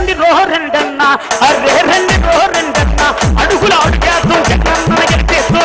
రండి రో రెండన్నా అరే రండి రో రెండన్నా అడుగులు అడుగేద్దాం జగన్నా ఎట్టేస్తో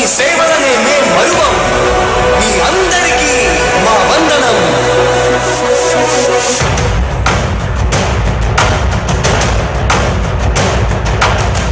నీ సేవలనే మరువం